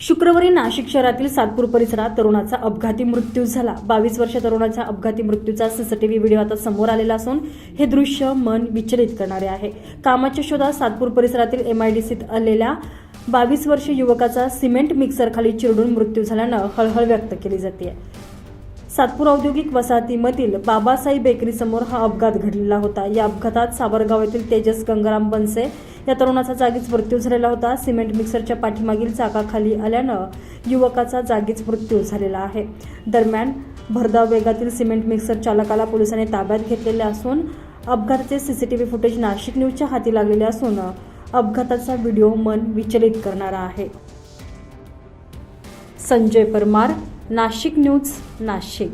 शुक्रवारी नाशिक शहरातील सातपूर परिसरात तरुणाचा अपघाती मृत्यू झाला. बावीस वर्ष तरुणाच्या अपघाती मृत्यूचा सीसीटीव्ही व्हिडिओ आता समोर आलेला असून हे दृश्य मन विचलित करणारे आहे. कामाच्या शोधात सातपूर परिसरातील एमआयडीसीत आलेल्या बावीस वर्ष युवकाचा सिमेंट मिक्सरखाली चिरडून मृत्यू झाल्यानं हळहळ व्यक्त केली जाते सातपूर औद्योगिक वसाहतीमधील बाबासाई बेकरीसमोर हा अपघात घडलेला होता. या अपघातात सावरगाव येथील तेजस गंगाराम बनसे या तरुणाचा जागीच मृत्यू झालेला होता. सिमेंट मिक्सरच्या पाठीमागील चाकाखाली आल्यानं युवकाचा जागीच मृत्यू झालेला आहे. दरम्यान भरधाव वेगातील सिमेंट मिक्सर चालकाला पोलिसांनी ताब्यात घेतलेले असून अपघाताचे सीसीटीव्ही फुटेज नाशिक न्यूजच्या हाती लागलेले असून अपघाताचा व्हिडिओ मन विचलित करणारा आहे. संजय परमार नाशिक न्यूज नाशिक.